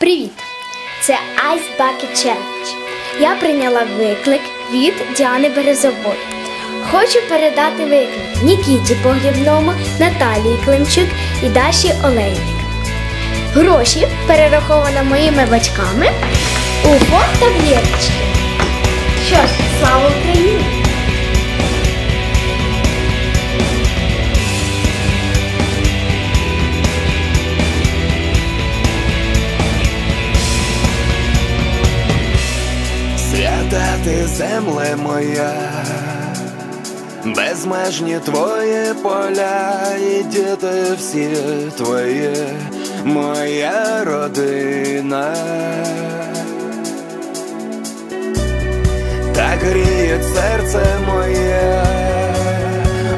Привіт! Це Ice Bucket Challenge. Я прийняла виклик від Діани Березової. Хочу передати виклик Нікіті Погрібному, Наталії Климчук і Даші Олейник. Гроші перераховано моїми батьками у фонд таблеточки. Що ж, слава Свята ти земле моя, безмежні твої поля, і діти всі твої, моя родина. Так гріє серце моє,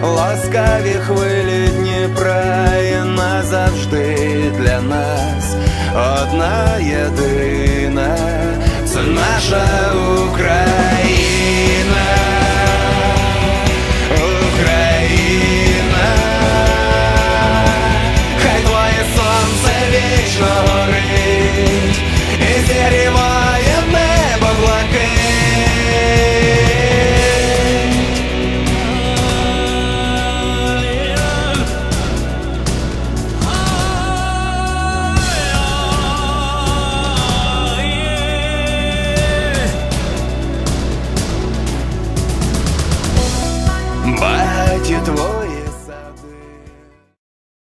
ласкаві хвилі Дніпра і назавжди для нас одна єдина, Багаті твої